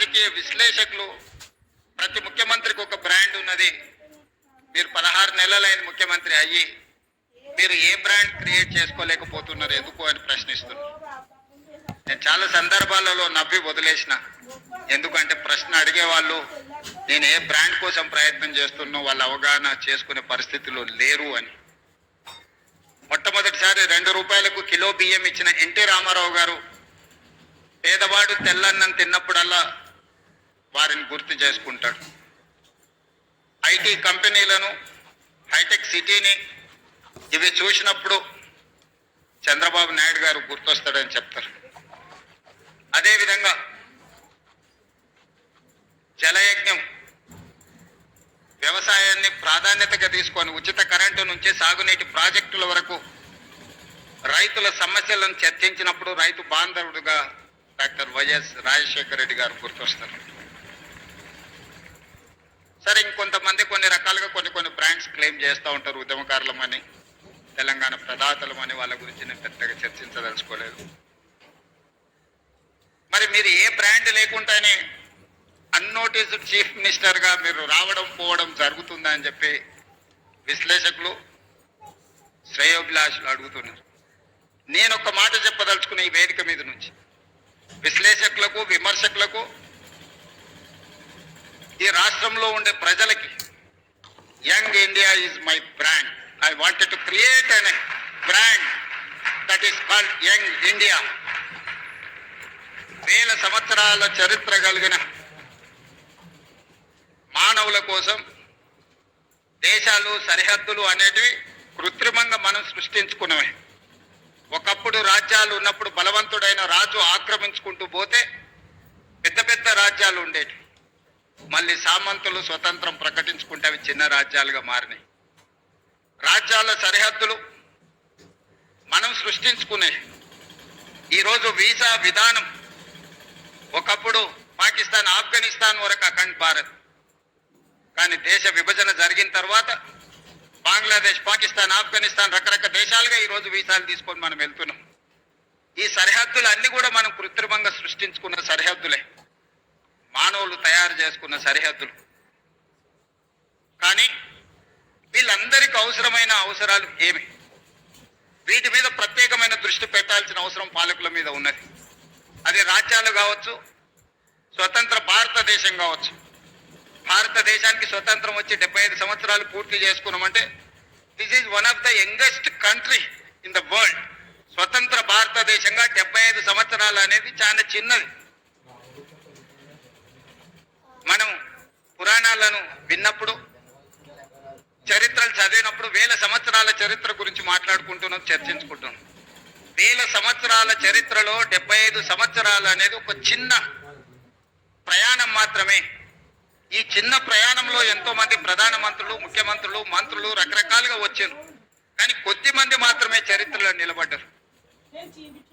రాజకీయ విశ్లేషకులు ప్రతి ముఖ్యమంత్రికి ఒక బ్రాండ్ ఉన్నది. మీరు పదహారు నెలలైన ముఖ్యమంత్రి అయ్యి మీరు ఏ బ్రాండ్ క్రియేట్ చేసుకోలేకపోతున్నారు ఎందుకు అని ప్రశ్నిస్తున్నారు నేను చాలా సందర్భాలలో నవ్వి వదిలేసిన. ఎందుకంటే ప్రశ్న అడిగే వాళ్ళు నేను ఏ బ్రాండ్ కోసం ప్రయత్నం చేస్తున్నో వాళ్ళ అవగాహన చేసుకునే పరిస్థితిలో లేరు అని. మొట్టమొదటిసారి రెండు రూపాయలకు కిలో బియ్యం ఇచ్చిన ఎన్టీ రామారావు గారు పేదవాడు తెల్లన్నం తిన్నప్పుడల్లా వారిని గుర్తు చేసుకుంటాడు. ఐటీ కంపెనీలను హైటెక్ సిటీని ఇవి చూసినప్పుడు చంద్రబాబు నాయుడు గారు గుర్తొస్తాడని చెప్తారు. అదేవిధంగా జలయజ్ఞం వ్యవసాయాన్ని ప్రాధాన్యతగా తీసుకొని ఉచిత కరెంటు నుంచి సాగునీటి ప్రాజెక్టుల వరకు రైతుల సమస్యలను చర్చించినప్పుడు రైతు బాంధవుడుగా డాక్టర్ వైఎస్ రాజశేఖర రెడ్డి గారు గుర్తొస్తారు. సరే ఇంకొంతమంది కొన్ని రకాలుగా కొన్ని కొన్ని బ్రాండ్స్ క్లెయిమ్ చేస్తూ ఉంటారు ఉద్యమకారులమని తెలంగాణ ప్రదాతలమని వాళ్ళ గురించి నేను పెద్దగా చర్చించదలుచుకోలేదు. మరి మీరు ఏ బ్రాండ్ లేకుండానే అన్నోటీస్డ్ చీఫ్ మినిస్టర్గా మీరు రావడం పోవడం జరుగుతుందా అని చెప్పి విశ్లేషకులు శ్రేయోభిలాషులు అడుగుతున్నారు. నేను ఒక మాట చెప్పదలుచుకున్న ఈ వేదిక మీద నుంచి విశ్లేషకులకు విమర్శకులకు ఈ రాష్ట్రంలో ఉండే ప్రజలకి young India is my brand. I wanted to create an brand that is called young India. వేల సంవత్సరాల చరిత్ర కలిగిన మానవుల కోసం దేశాలు సరిహద్దులు అనేటివి కృత్రిమంగా మనం సృష్టించుకున్నవే. ఒకప్పుడు రాజ్యాలు ఉన్నప్పుడు బలవంతుడైన రాజు ఆక్రమించుకుంటూ పోతే పెద్ద పెద్ద రాజ్యాలు ఉండేవి మళ్ళీ సామంతులు స్వతంత్రం ప్రకటించుకుంటే అవి చిన్న రాజ్యాలుగా మారినాయి. రాజ్యాల సరిహద్దులు మనం సృష్టించుకునే ఈరోజు వీసా విధానం ఒకప్పుడు పాకిస్తాన్ ఆఫ్ఘనిస్తాన్ వరకు అఖండ్ భారత్. కానీ దేశ విభజన జరిగిన తర్వాత బంగ్లాదేశ్ పాకిస్తాన్ ఆఫ్ఘనిస్తాన్ రకరకాల దేశాలుగా ఈరోజు వీసాలు తీసుకొని మనం వెళ్తున్నాం. ఈ సరిహద్దులు అన్ని కూడా మనం కృత్రిమంగా సృష్టించుకున్న సరిహద్దులే. వాళ్ళు తయారు చేసుకున్న సరిహద్దులు. కానీ వీళ్ళందరికీ అవసరమైన అవసరాలు ఏమి? వీటి మీద ప్రత్యేకమైన దృష్టి పెట్టాల్సిన అవసరం పాలకుల మీద ఉన్నది. అది రాజ్యాలు కావచ్చు స్వతంత్ర భారతదేశం కావచ్చు. భారతదేశానికి స్వతంత్రం వచ్చి డెబ్బై ఐదు సంవత్సరాలు పూర్తి చేసుకున్నామంటే this is one of the youngest country in the world స్వతంత్ర భారతదేశంగా డెబ్బై ఐదు సంవత్సరాలు అనేది చాలా చిన్నది మనం పురాణాలను విన్నప్పుడు చరిత్రలు చదివినప్పుడు వేల సంవత్సరాల చరిత్ర గురించి మాట్లాడుకుంటున్నాం చర్చించుకుంటున్నాం. వేల సంవత్సరాల చరిత్రలో డెబ్బై ఐదు సంవత్సరాలు అనేది ఒక చిన్న ప్రయాణం మాత్రమే. ఈ చిన్న ప్రయాణంలో ఎంతో మంది ప్రధానమంత్రులు ముఖ్యమంత్రులు మంత్రులు రకరకాలుగా వచ్చారు. కానీ కొద్ది మంది మాత్రమే చరిత్రలో నిలబడ్డారు.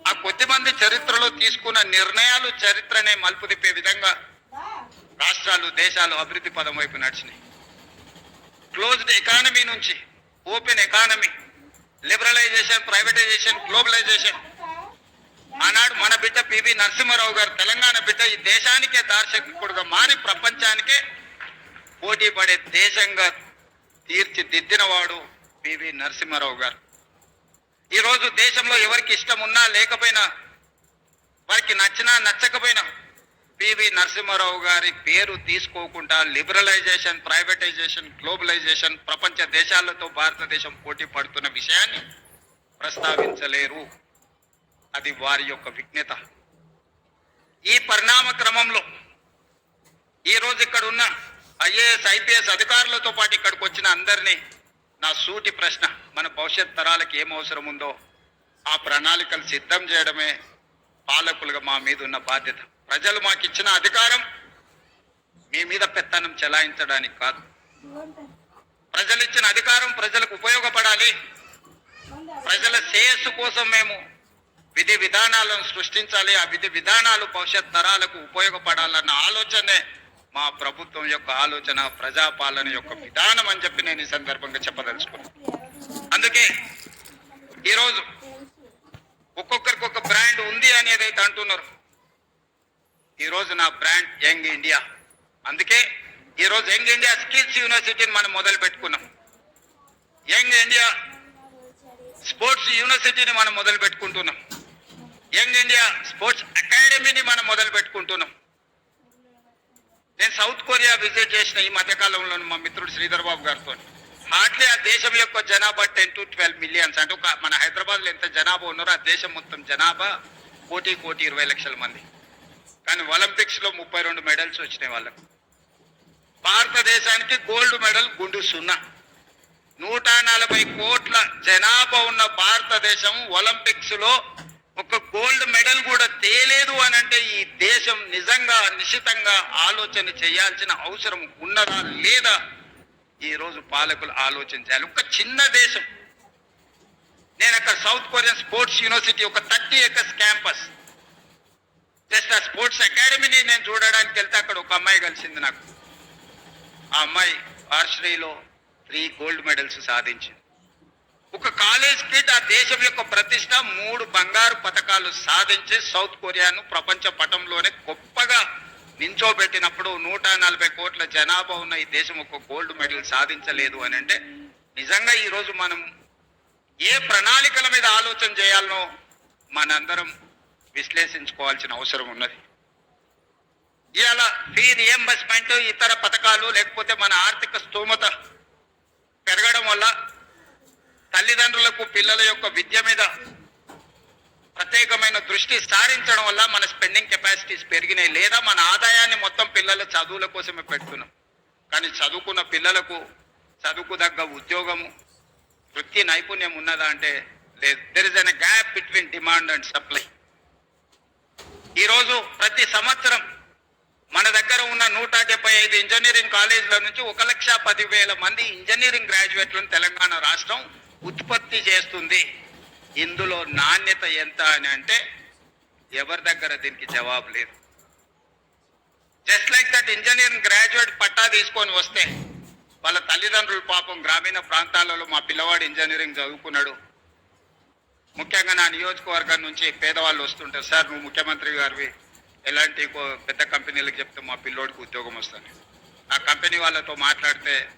ఆ కొద్ది మంది చరిత్రలో తీసుకున్న నిర్ణయాలు చరిత్రనే మలుపు తిప్పే విధంగా రాష్ట్రాలు దేశాలు అభివృద్ధి పదం వైపు నడిచినాయి. క్లోజ్డ్ ఎకానమీ నుంచి open economy liberalization privatization globalization ఆనాడు మన బిడ్డ పివి నరసింహారావు గారు తెలంగాణ బిడ్డ ఈ దేశానికే దార్శకుడుగా మారి ప్రపంచానికే పోటీ పడే దేశంగా తీర్చిదిద్దినవాడు పివి నరసింహారావు గారు. ఈరోజు దేశంలో ఎవరికి ఇష్టం ఉన్నా లేకపోయినా వారికి నచ్చినా నచ్చకపోయినా పివి నరసింహారావు గారి పేరు తీసుకోకుండా లిబరలైజేషన్ ప్రైవేటైజేషన్ గ్లోబలైజేషన్ ప్రపంచ దేశాలతో భారతదేశం పోటీ పడుతున్న విషయాన్ని ప్రస్తావించలేరు. అది వారి యొక్క విజ్ఞత. ఈ పరిణామ క్రమంలో ఈ రోజు ఇక్కడ ఉన్న ఐఏఎస్ ఐపీఎస్ అధికారులతో పాటు ఇక్కడికి వచ్చిన అందరినీ నా సూటి ప్రశ్న మన భవిష్యత్ తరాలకు ఏం అవసరం ఉందో ఆ ప్రణాళికలు సిద్ధం చేయడమే పాలకులుగా మా మీద ఉన్న బాధ్యత. ప్రజలు మాకు ఇచ్చిన అధికారం మీ మీద పెత్తనం చెలాయించడానికి కాదు. ప్రజలు ఇచ్చిన అధికారం ప్రజలకు ఉపయోగపడాలి. ప్రజల శ్రేయస్సు కోసం మేము విధి విధానాలను సృష్టించాలి. ఆ విధి విధానాలు భవిష్యత్ తరాలకు ఉపయోగపడాలన్న ఆలోచనే మా ప్రభుత్వం యొక్క ఆలోచన ప్రజాపాలన యొక్క విధానం అని చెప్పి నేను ఈ సందర్భంగా చెప్పదలుచుకున్నాను అందుకే ఈరోజు ఒక్కొక్కరికి ఒక బ్రాండ్ ఉంది అనేది అయితే అంటున్నారు. ఈరోజు నా బ్రాండ్ యంగ్ ఇండియా. అందుకే ఈరోజు యంగ్ ఇండియా స్కిల్స్ యూనివర్సిటీని మనం మొదలు పెట్టుకున్నాం. యంగ్ ఇండియా స్పోర్ట్స్ యూనివర్సిటీని మనం మొదలు పెట్టుకుంటున్నాం. యంగ్ ఇండియా స్పోర్ట్స్ అకాడమీని మనం మొదలు పెట్టుకుంటున్నాం. నేను సౌత్ కొరియా విజిట్ చేసిన ఈ మధ్యకాలంలో మా మిత్రుడు శ్రీధర్ బాబు గారితో. హార్డ్లీ ఆ దేశం యొక్క జనాభా టెన్ టు ట్వెల్వ్ మిలియన్స్. అంటే ఒక మన హైదరాబాద్లో ఎంత జనాభా ఉన్నారో ఆ దేశం మొత్తం జనాభా కోటి కోటి ఇరవై లక్షల మంది. కానీ ఒలింపిక్స్లో ముప్పై రెండు మెడల్స్ వచ్చినాయి వాళ్ళకు. భారతదేశానికి గోల్డ్ మెడల్ గుండు సున్నా. నూట నలభై కోట్ల జనాభా ఉన్న భారతదేశం ఒలింపిక్స్లో ఒక గోల్డ్ మెడల్ కూడా తేలేదు అని అంటే ఈ దేశం నిజంగా నిశ్చితంగా ఆలోచన చేయాల్సిన అవసరం ఉన్నదా లేదా ఈ రోజు పాలకులు ఆలోచన చేయాలి. ఒక చిన్న దేశం. నేను అక్కడ సౌత్ కొరియన్ స్పోర్ట్స్ యూనివర్సిటీ ఒక థర్టీ ఎకర్స్ క్యాంపస్. జస్ట్ ఆ స్పోర్ట్స్ అకాడమీని నేను చూడడానికి వెళ్తే అక్కడ ఒక అమ్మాయి కలిసింది నాకు. ఆ అమ్మాయి ఆర్చరీలో త్రీ గోల్డ్ మెడల్స్ సాధించింది. ఒక కాలేజ్ కిడ్ ఆ దేశం యొక్క ప్రతిష్ట మూడు బంగారు పథకాలు సాధించి సౌత్ కొరియాను ప్రపంచ పటంలోనే గొప్పగా నించోబెట్టినప్పుడు నూట నలభై కోట్ల జనాభా ఉన్న ఈ దేశం ఒక గోల్డ్ మెడల్ సాధించలేదు అని అంటే నిజంగా ఈరోజు మనం ఏ ప్రణాళికల మీద ఆలోచన చేయాలనో మనందరం విశ్లేషించుకోవాల్సిన అవసరం ఉన్నది. ఇవాళ ఫీ రియంబర్స్మెంట్ ఇతర పథకాలు లేకపోతే మన ఆర్థిక స్థూమత పెరగడం వల్ల తల్లిదండ్రులకు పిల్లల యొక్క విద్య మీద ప్రత్యేకమైన దృష్టి సారించడం వల్ల మన స్పెండింగ్ కెపాసిటీస్ పెరిగినాయి. లేదా మన ఆదాయాన్ని మొత్తం పిల్లల చదువుల కోసమే పెడుతున్నాం. కానీ చదువుకున్న పిల్లలకు చదువుకు తగ్గ ఉద్యోగము వృత్తి నైపుణ్యం ఉన్నదా అంటే లేదు. There is an gap between demand and supply ఈరోజు ప్రతి సంవత్సరం మన దగ్గర ఉన్న నూట డెబ్బై ఐదు ఇంజనీరింగ్ కాలేజీల నుంచి ఒక లక్ష పదివేల మంది ఇంజనీరింగ్ గ్రాడ్యుయేట్లను తెలంగాణ రాష్ట్రం ఉత్పత్తి చేస్తుంది. ఇందులో నాణ్యత ఎంత అని అంటే ఎవరి దగ్గర దీనికి జవాబు లేదు. Just like that engineering graduate పట్టా తీసుకొని వస్తే వాళ్ళ తల్లిదండ్రులు పాపం గ్రామీణ ప్రాంతాలలో మా పిల్లవాడు ఇంజనీరింగ్ చదువుకున్నాడు. ముఖ్యంగా నా నియోజకవర్గం నుంచి పేదవాళ్ళు వస్తుంటారు. సార్ నువ్వు ముఖ్యమంత్రి గారివి. ఎలాంటి కో- పెద్ద కంపెనీలకు చెప్తే మా పిల్లోడికి ఉద్యోగం వస్తుంది. ఆ కంపెనీ వాళ్ళతో మాట్లాడితే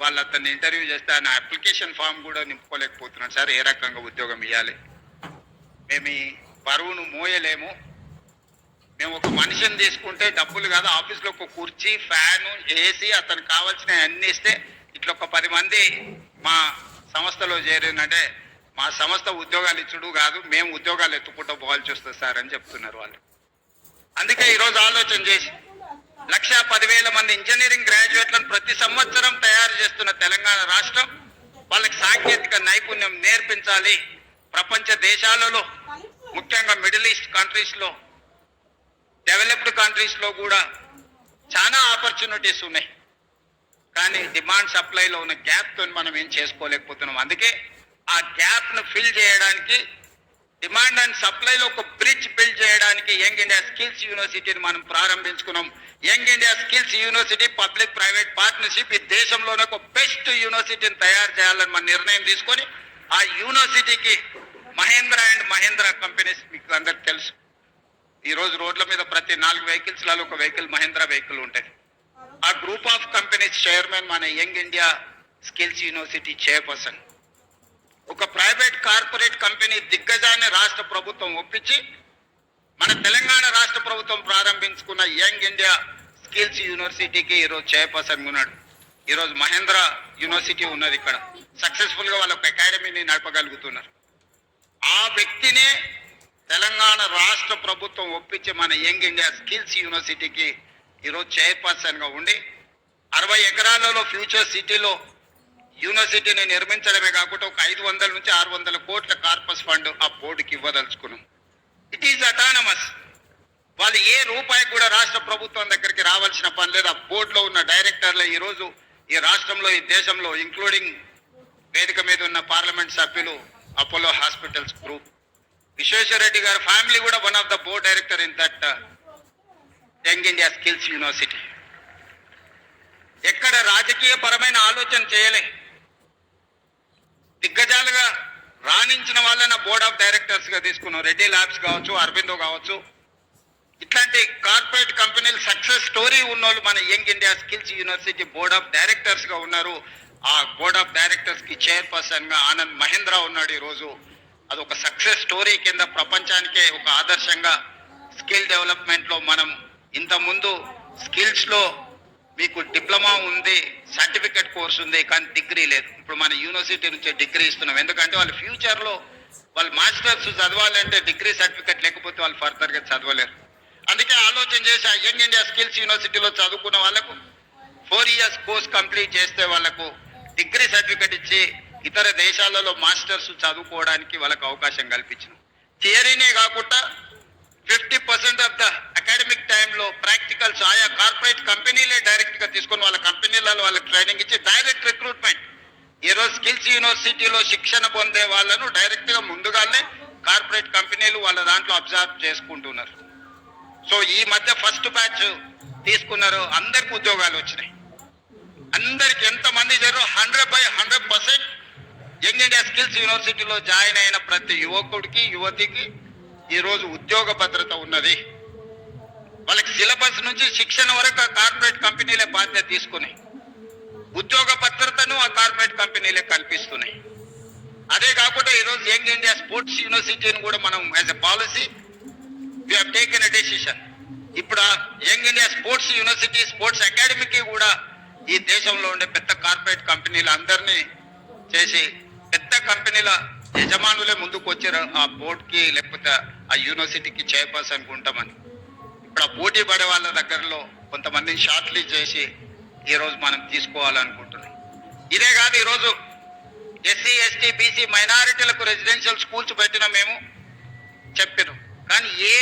వాళ్ళు అతన్ని ఇంటర్వ్యూ చేస్తే ఆయన అప్లికేషన్ ఫామ్ కూడా నింపుకోలేకపోతున్నాడు. సార్ ఏ రకంగా ఉద్యోగం ఇవ్వాలి మేము ఈ బరువును మోయలేము. మేము ఒక మనిషిని తీసుకుంటే డబ్బులు కాదు ఆఫీస్లో ఒక కుర్చీ ఫ్యాను ఏసీ అతనికి కావాల్సిన అన్ని ఇస్తే ఇట్లా ఒక పది మంది మా సంస్థలో చేరిందంటే మా సంస్థ ఉద్యోగాలు ఇచ్చుడు కాదు మేము ఉద్యోగాలు ఎత్తుకుంటూ పోవాల్సి వస్తుంది సార్ అని చెప్తున్నారు వాళ్ళు. అందుకే ఈరోజు ఆలోచన చేసి లక్ష పదివేల మంది ఇంజనీరింగ్ గ్రాడ్యుయేట్లను ప్రతి సంవత్సరం తయారు చేస్తున్న తెలంగాణ రాష్ట్రం వాళ్ళకి సాంకేతిక నైపుణ్యం నేర్పించాలి. ప్రపంచ దేశాలలో ముఖ్యంగా మిడిల్ ఈస్ట్ కంట్రీస్లో డెవలప్డ్ కంట్రీస్లో కూడా చాలా ఆపర్చునిటీస్ ఉన్నాయి. కానీ డిమాండ్ సప్లైలో ఉన్న గ్యాప్తో మనం ఏం చేసుకోలేకపోతున్నాం. అందుకే ఆ గ్యాప్ను ఫిల్ చేయడానికి డిమాండ్ అండ్ సప్లైలో ఒక బ్రిడ్జ్ బిల్డ్ చేయడానికి యంగ్ ఇండియా స్కిల్స్ యూనివర్సిటీని మనం ప్రారంభించుకున్నాం. Young India skills university public private partnership ఈ దేశంలోనే ఒక బెస్ట్ యూనివర్సిటీని తయారు చేయాలని మన నిర్ణయం తీసుకొని ఆ యూనివర్సిటీకి మహేంద్ర అండ్ మహేంద్ర కంపెనీస్ మీకు అందరికి తెలుసు. ఈ రోజు రోడ్ల మీద ప్రతి నాలుగు వెహికల్స్లలో ఒక వెహికల్ మహేంద్ర వెహికల్ ఉంటాయి ఆ గ్రూప్ ఆఫ్ కంపెనీస్ చైర్మన్ మన young India skills university chairperson. ఒక ప్రైవేట్ కార్పొరేట్ కంపెనీ దిగ్గజాన్ని రాష్ట్ర ప్రభుత్వం ఒప్పించి మన తెలంగాణ రాష్ట్ర ప్రభుత్వం ప్రారంభించుకున్న యంగ్ ఇండియా స్కిల్స్ యూనివర్సిటీకి ఈరోజు చైర్పర్సన్ ఉన్నాడు. ఈరోజు మహేంద్ర యూనివర్సిటీ ఉన్నది ఇక్కడ. సక్సెస్ఫుల్గా వాళ్ళ ఒక అకాడమీని నడపగలుగుతున్నారు. ఆ వ్యక్తినే తెలంగాణ రాష్ట్ర ప్రభుత్వం ఒప్పించి మన యంగ్ ఇండియా స్కిల్స్ యూనివర్సిటీకి ఈరోజు చైర్పర్సన్గా ఉండి అరవై ఎకరాలలో ఫ్యూచర్ సిటీలో యూనివర్సిటీని నిర్మించడమే కాకుండా ఒక ఐదు వందల నుంచి ఆరు వందల కోట్ల కార్పస్ ఫండ్ ఆ బోర్డుకి ఇవ్వదలుచుకున్నాం. ఇట్ ఈజ్ అటానమస్ వాళ్ళు ఏ రూపాయి కూడా రాష్ట్ర ప్రభుత్వం దగ్గరికి రావాల్సిన పని లేదు. ఆ బోర్డులో ఉన్న డైరెక్టర్లు ఈ రోజు ఈ రాష్ట్రంలో ఈ దేశంలో ఇంక్లూడింగ్ వేదిక మీద ఉన్న పార్లమెంట్ సభ్యులు అపోలో హాస్పిటల్స్ గ్రూప్ విశ్వేశ్వరరెడ్డి గారి ఫ్యామిలీ కూడా one of the board director in that young India skills university ఎక్కడ రాజకీయ పరమైన ఆలోచన చేయలే. దిగ్గజాలుగా రాణించిన వాళ్ళని బోర్డ్ ఆఫ్ డైరెక్టర్స్గా తీసుకున్నాం. రెడ్డి ల్యాబ్స్ కావచ్చు అరబిందో కావచ్చు. ఇట్లాంటి కార్పొరేట్ కంపెనీలు సక్సెస్ స్టోరీ ఉన్నోళ్ళు మన young India skills university board of డైరెక్టర్స్గా ఉన్నారు. ఆ బోర్డ్ ఆఫ్ డైరెక్టర్స్కి చైర్పర్సన్గా ఆనంద్ మహేంద్ర ఉన్నాడు ఈ రోజు అది ఒక సక్సెస్ స్టోరీ కింద ప్రపంచానికే ఒక ఆదర్శంగా స్కిల్ డెవలప్మెంట్లో మనం ఇంత ముందు స్కిల్స్లో మీకు డిప్లొమా ఉంది సర్టిఫికెట్ కోర్స్ ఉంది కానీ డిగ్రీ లేదు. ఇప్పుడు మన యూనివర్సిటీ నుంచి డిగ్రీ ఇస్తున్నాం. ఎందుకంటే వాళ్ళ ఫ్యూచర్లో వాళ్ళు మాస్టర్స్ చదవాలంటే డిగ్రీ సర్టిఫికెట్ లేకపోతే వాళ్ళు ఫర్దర్గా చదవలేరు. అందుకే ఆలోచన చేసి ఆ యంగ్ ఇండియా స్కిల్స్ యూనివర్సిటీలో చదువుకున్న వాళ్ళకు ఫోర్ ఇయర్స్ కోర్స్ కంప్లీట్ చేస్తే వాళ్ళకు డిగ్రీ సర్టిఫికెట్ ఇచ్చి ఇతర దేశాలలో మాస్టర్స్ చదువుకోవడానికి వాళ్ళకు అవకాశం కల్పించిన. థియరీనే కాకుండా fifty percent of the academic టైంలో ప్రాక్టికల్స్ ఆయా కార్పొరేట్ కంపెనీలే డైరెక్ట్గా తీసుకొని వాళ్ళ కంపెనీలలో వాళ్ళకి ట్రైనింగ్ ఇచ్చి డైరెక్ట్ రిక్రూట్మెంట్ ఈ రోజు స్కిల్స్ యూనివర్సిటీలో శిక్షణ పొందే వాళ్ళను డైరెక్ట్గా ముందుగానే కార్పొరేట్ కంపెనీలు వాళ్ళ దాంట్లో అబ్జర్వ్ చేసుకుంటున్నారు. సో ఈ మధ్య ఫస్ట్ బ్యాచ్ తీసుకున్నారు. అందరికి ఉద్యోగాలు వచ్చినాయి. అందరికి ఎంత మంది hundred by hundred percent young India skills యూనివర్సిటీలో జాయిన్ అయిన ప్రతి యువకుడికి యువతికి ఈరోజు ఉద్యోగ భద్రత ఉన్నది. వాళ్ళకి సిలబస్ నుంచి శిక్షణ వరకు ఆ కార్పొరేట్ కంపెనీలే బాధ్యత తీసుకున్నాయి ఉద్యోగ భద్రతను ఆ కార్పొరేట్ కంపెనీలే కల్పిస్తున్నాయి. అదే కాకుండా ఈరోజు యంగ్ ఇండియా స్పోర్ట్స్ యూనివర్సిటీని కూడా మనం as a policy we taken a decision ఇప్పుడు young India sports university sports అకాడమీకి కూడా ఈ దేశంలో ఉండే పెద్ద కార్పొరేట్ కంపెనీలు అందరినీ చేసి పెద్ద కంపెనీల యజమానులే ముందుకు వచ్చారు ఆ బోర్డుకి లేకపోతే ఆ యూనివర్సిటీకి చైర్పర్సన్ ఉంటామని. ఇప్పుడు ఆ పోటీ పడే వాళ్ళ దగ్గరలో కొంతమందిని షార్ట్లీ చేసి ఈరోజు మనం తీసుకోవాలనుకుంటున్నాం. ఇదే కాదు ఈరోజు ఎస్సీ ఎస్టీ బీసీ మైనారిటీలకు రెసిడెన్షియల్ స్కూల్స్ పెట్టిన మేము చెప్పారు కానీ ఏ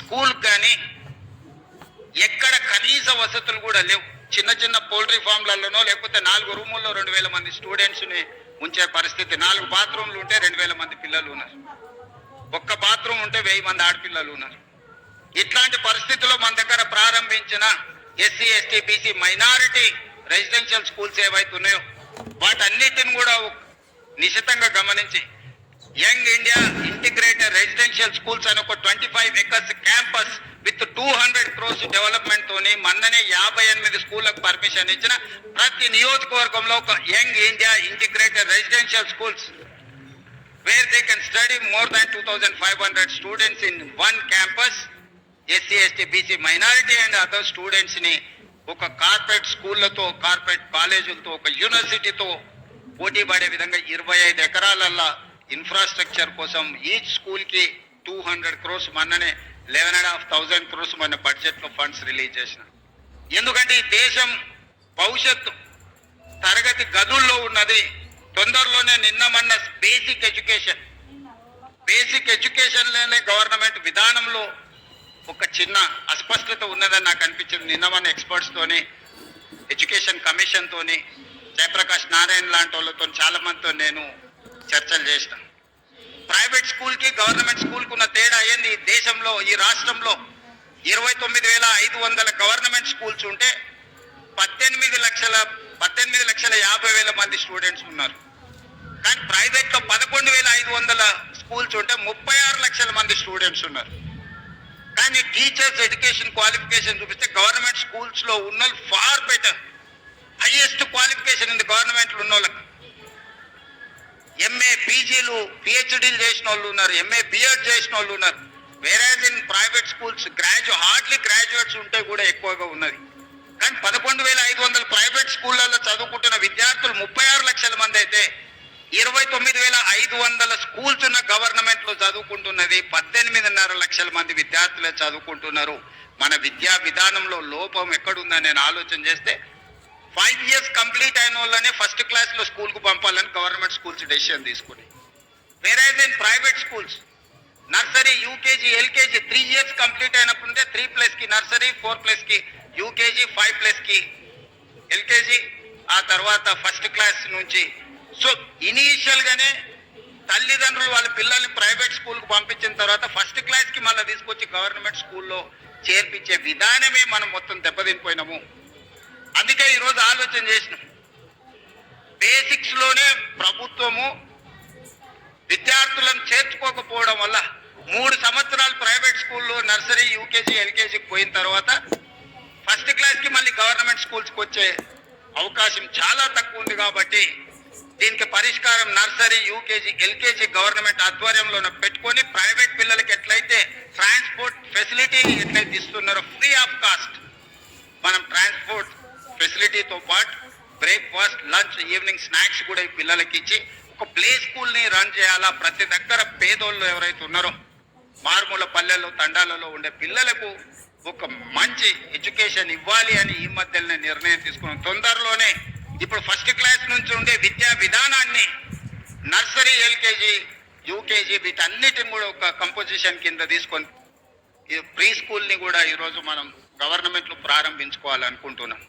స్కూల్ కానీ ఎక్కడ కనీస వసతులు కూడా లేవు. చిన్న చిన్న పౌల్ట్రీ ఫామ్లలోనో లేకపోతే నాలుగు రూముల్లో రెండు వేల మంది స్టూడెంట్స్ని ఉంచే పరిస్థితి నాలుగు బాత్రూమ్లు ఉంటే రెండు వేల మంది పిల్లలు ఉన్నారు. ఒక్క బాత్రూమ్ ఉంటే వెయ్యి మంది ఆడపిల్లలు ఉన్నారు. ఇట్లాంటి పరిస్థితుల్లో మన దగ్గర ప్రారంభించిన SC ST BC minority residential schools ఏవైతే ఉన్నాయో వాటన్నిటిని కూడా నిశితంగా గమనించి young India integrated residential schools అని ఒక twenty five acres campus with two hundred crores development తోని మొన్ననే యాభై ఎనిమిది స్కూళ్ళకు పర్మిషన్ ఇచ్చిన ప్రతి నియోజకవర్గంలో ఒక young India integrated residential schools where they can study more than two thousand five hundred students in one campus SC ST BC minority and other స్టూడెంట్స్ని ఒక కార్పొరేట్ స్కూళ్ళతో కార్పొరేట్ కాలేజీలతో ఒక యూనివర్సిటీతో పోటీ పడే విధంగా ఇరవై ఐదు ఎకరాలల్లా ఇన్ఫ్రాస్ట్రక్చర్ కోసం ఈచ్ స్కూల్కి టూ హండ్రెడ్ క్రోర్స్ మొన్ననే eleven and half thousand crores మన బడ్జెట్లో ఫండ్స్ రిలీజ్ చేసిన. ఎందుకంటే ఈ దేశం భవిష్యత్తు తరగతి గదుల్లో ఉన్నది. తొందరలోనే నిన్న మొన్న బేసిక్ ఎడ్యుకేషన్ బేసిక్ ఎడ్యుకేషన్లోనే గవర్నమెంట్ విధానంలో ఒక చిన్న అస్పష్టత ఉన్నదని నాకు అనిపించింది. నిన్న మన ఎక్స్పర్ట్స్తోని ఎడ్యుకేషన్ కమిషన్తోని జయప్రకాష్ నారాయణ లాంటి వాళ్ళతో చాలా మందితో నేను చర్చలు చేసిన. ప్రైవేట్ స్కూల్కి గవర్నమెంట్ స్కూల్కి ఉన్న తేడా ఏంది? ఈ దేశంలో ఈ రాష్ట్రంలో ఇరవై తొమ్మిది వేల ఐదు వందల గవర్నమెంట్ స్కూల్స్ ఉంటే పద్దెనిమిది లక్షల పద్దెనిమిది లక్షల యాభై వేల మంది స్టూడెంట్స్ ఉన్నారు. కానీ ప్రైవేట్లో పదకొండు వేల ఐదు వందల స్కూల్స్ ఉంటే ముప్పై ఆరు లక్షల మంది స్టూడెంట్స్ ఉన్నారు. కానీ టీచర్స్ ఎడ్యుకేషన్ క్వాలిఫికేషన్ చూపిస్తే గవర్నమెంట్ స్కూల్స్లో ఉన్న ఫార్ బెటర్. హైయెస్ట్ క్వాలిఫికేషన్ ఉంది గవర్నమెంట్ ఉన్న వాళ్ళకి ఎంఏ పీజీలు పిహెచ్డీలు చేసిన వాళ్ళు ఉన్నారు ఎంఏ బిఎడ్ చేసిన వాళ్ళు ఉన్నారు. వేరేజ్ ఇన్ ప్రైవేట్ స్కూల్స్ గ్రాడ్యు హార్డ్లీ గ్రాడ్యుయేట్స్ ఉంటే కూడా ఎక్కువగా ఉన్నది. కానీ పదకొండు వేల ఐదు వందల ప్రైవేట్ స్కూళ్ళల్లో చదువుకుంటున్న విద్యార్థులు ముప్పై ఆరు లక్షల మంది అయితే ఇరవై తొమ్మిది వేల ఐదు వందల స్కూల్స్ ఉన్న గవర్నమెంట్లో చదువుకుంటున్నది పద్దెనిమిదిన్నర లక్షల మంది విద్యార్థులే చదువుకుంటున్నారు. మన విద్యా విధానంలో లోపం ఎక్కడుందని నేను ఆలోచన చేస్తే ఫైవ్ ఇయర్స్ కంప్లీట్ అయిన వాళ్ళనే ఫస్ట్ క్లాస్లో స్కూల్కు పంపాలని గవర్నమెంట్ స్కూల్స్ డెసిషన్ తీసుకుని. Average in private schools. Nursery UKG LKG three years complete అయినప్పుడే త్రీ ప్లస్కి నర్సరీ ఫోర్ ప్లస్కి యూకేజీ ఫైవ్ ప్లస్కి ఎల్కేజీ ఆ తర్వాత ఫస్ట్ క్లాస్ నుంచి సో ఇనీషియల్ గానే తల్లిదండ్రులు వాళ్ళ పిల్లల్ని ప్రైవేట్ స్కూల్కి పంపించిన తర్వాత ఫస్ట్ క్లాస్కి మళ్ళీ తీసుకొచ్చి గవర్నమెంట్ స్కూల్లో చేర్పించే విధానమే మనం మొత్తం దెబ్బతినిపోయినాము. అందుకే ఈరోజు ఆలోచన చేసినాం. బేసిక్స్లోనే ప్రభుత్వము విద్యార్థులను చేర్చుకోకపోవడం వల్ల మూడు సంవత్సరాలు ప్రైవేట్ స్కూల్లో నర్సరీ యూకేజీ ఎల్కేజీకి పోయిన తర్వాత ఫస్ట్ క్లాస్కి మళ్ళీ గవర్నమెంట్ స్కూల్స్కి వచ్చే అవకాశం చాలా తక్కువ ఉంది కాబట్టి దీనికి పరిష్కారం నర్సరీ యూకేజీ ఎల్కేజీ గవర్నమెంట్ ఆధ్వర్యంలో పెట్టుకొని ప్రైవేట్ పిల్లలకి ఎట్లయితే ట్రాన్స్పోర్ట్ ఫెసిలిటీ ఎట్లయితే ఇస్తున్నారో ఫ్రీ ఆఫ్ కాస్ట్ మనం ట్రాన్స్పోర్ట్ ఫెసిలిటీతో పాటు బ్రేక్ఫాస్ట్ లంచ్ ఈవినింగ్ స్నాక్స్ కూడా ఈ పిల్లలకి ఇచ్చి ఒక ప్లే స్కూల్ని రన్ చేయాలా? ప్రతి దగ్గర పేదోళ్ళు ఎవరైతే ఉన్నారో మారుమూల పల్లెల్లో తండాలలో ఉండే పిల్లలకు ఒక మంచి ఎడ్యుకేషన్ ఇవ్వాలి అని ఈ మధ్యలోనే నిర్ణయం తీసుకున్నాం. తొందరలోనే ఇప్పుడు ఫస్ట్ క్లాస్ నుంచి ఉండే విద్యా విధానాన్ని నర్సరీ ఎల్కేజీ యూకేజీ వీటన్నిటిని కూడా ఒక కంపోజిషన్ కింద తీసుకొని ఈ ప్రీ స్కూల్ని కూడా ఈరోజు మనం గవర్నమెంట్లు ప్రారంభించుకోవాలనుకుంటున్నాం.